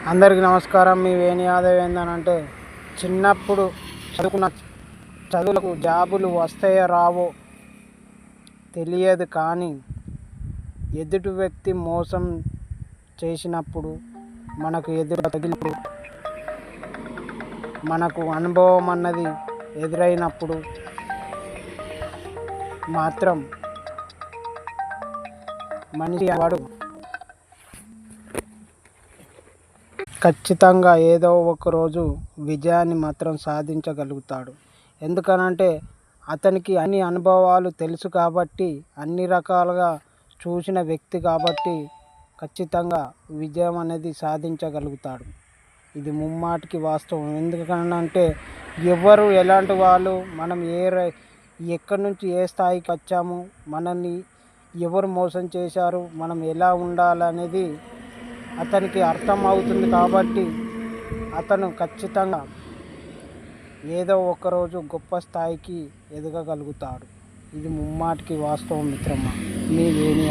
అందరికీ నమస్కారం. మీ వేణి యాదవ్ ఏందనంటే చిన్నప్పుడు చదువుకున్న చదువులకు జాబులు వస్తాయో రావో తెలియదు కానీ ఎదుటి వ్యక్తి మోసం చేసినప్పుడు మనకు ఎదురు తగిలినప్పుడు మనకు అనుభవం అన్నది ఎదురైనప్పుడు మాత్రం మనిషి వాడు ఖచ్చితంగా ఏదో ఒక రోజు విజయాన్ని మాత్రం సాధించగలుగుతాడు. ఎందుకనంటే అతనికి అన్ని అనుభవాలు తెలుసు కాబట్టి అన్ని రకాలుగా చూసిన వ్యక్తి కాబట్టి ఖచ్చితంగా విజయం అనేది సాధించగలుగుతాడు. ఇది ముమ్మాటికి వాస్తవం. ఎందుకనంటే ఎవరు ఎలాంటి వాళ్ళు మనం ఏ ఎక్కడి నుంచి ఏ స్థాయికి వచ్చాము మనల్ని ఎవరు మోసం చేశారు మనం ఎలా ఉండాలనేది అతనికి అర్థం అవుతుంది కాబట్టి అతను ఖచ్చితంగా ఏదో ఒకరోజు గొప్ప స్థాయికి ఎదగగలుగుతాడు. ఇది ముమ్మాటికి వాస్తవం మిత్రమా? మీ వేణి